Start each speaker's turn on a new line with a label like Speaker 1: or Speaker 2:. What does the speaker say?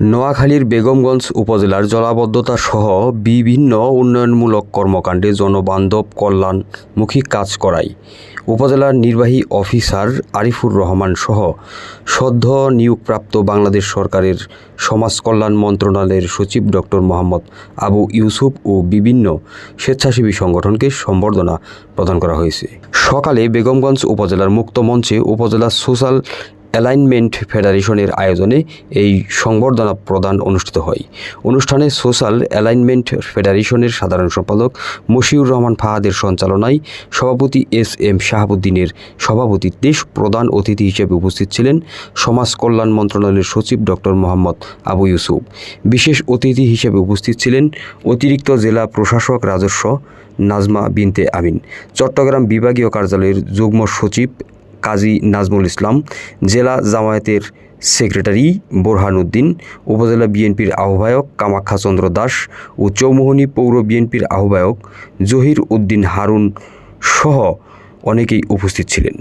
Speaker 1: নোয়াখালীর বেগমগঞ্জ উপজেলার জলাবদ্ধতা সহ বিভিন্ন উন্নয়নমূলক কর্মকাণ্ডে জনবান্ধব কল্যাণমুখী কাজ করায় উপজেলার নির্বাহী অফিসার আরিফুর রহমান সহ সদ্য নিয়োগপ্রাপ্ত বাংলাদেশ সরকারের সমাজ কল্যাণ মন্ত্রণালয়ের সচিব ডক্টর মোহাম্মদ আবু ইউসুফ ও বিভিন্ন স্বেচ্ছাসেবী সংগঠনকে সম্বর্ধনা প্রদান করা হয়েছে। সকালে বেগমগঞ্জ উপজেলার মুক্ত মঞ্চে উপজেলা সোশ্যাল অ্যালাইনমেন্ট ফেডারেশনের আয়োজনে এই সংবর্ধনা প্রদান অনুষ্ঠিত হয়। অনুষ্ঠানে সোশ্যাল অ্যালাইনমেন্ট ফেডারেশনের সাধারণ সম্পাদক মশিউর রহমান ফাহাদের সঞ্চালনায় সভাপতি এস এম শাহাবুদ্দিনের সভাপতি সভাপতিত্বে প্রধান অতিথি হিসেবে উপস্থিত ছিলেন সমাজ কল্যাণ মন্ত্রণালয়ের সচিব ডক্টর মোহাম্মদ আবু ইউসুফ। বিশেষ অতিথি হিসেবে উপস্থিত ছিলেন অতিরিক্ত জেলা প্রশাসক রাজস্ব নাজমা বিনতে আমিন। চট্টগ্রাম বিভাগীয় কার্যালয়ের যুগ্ম সচিব কাজী নাজমুল ইসলাম, জেলা জামায়াতের সেক্রেটারি বোরহানউদ্দিন উপজেলা বিএনপির আহ্বায়ক কামাখ্যা চন্দ্র দাস ও চৌমোহনী পৌর বিএনপির আহ্বায়ক জহির উদ্দিন হারুন সহ অনেকেই উপস্থিত ছিলেন।